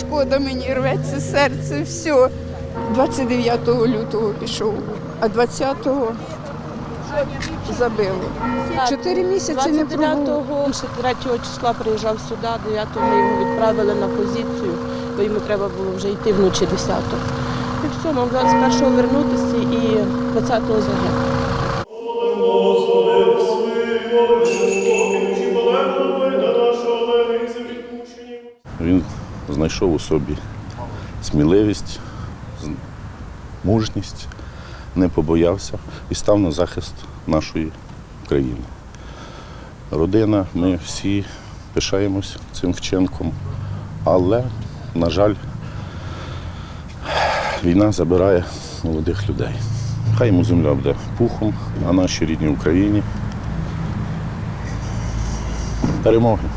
Шкода мені рветься серце, все. 29 лютого пішов, а 20-го забили. Чотири місяці не пробув. 29-го, ще 3 числа приїжджав сюди, 9-го ми його відправили на позицію, бо йому треба було вже йти вночі 10-го. І все, мав 21-го вернутися і 20-го загинув. Він знайшов у собі сміливість, мужність, не побоявся і став на захист нашої країни. Родина, ми всі пишаємось цим вчинком, але, на жаль, війна забирає молодих людей. Хай йому земля буде пухом, а нашій рідній Україні перемоги.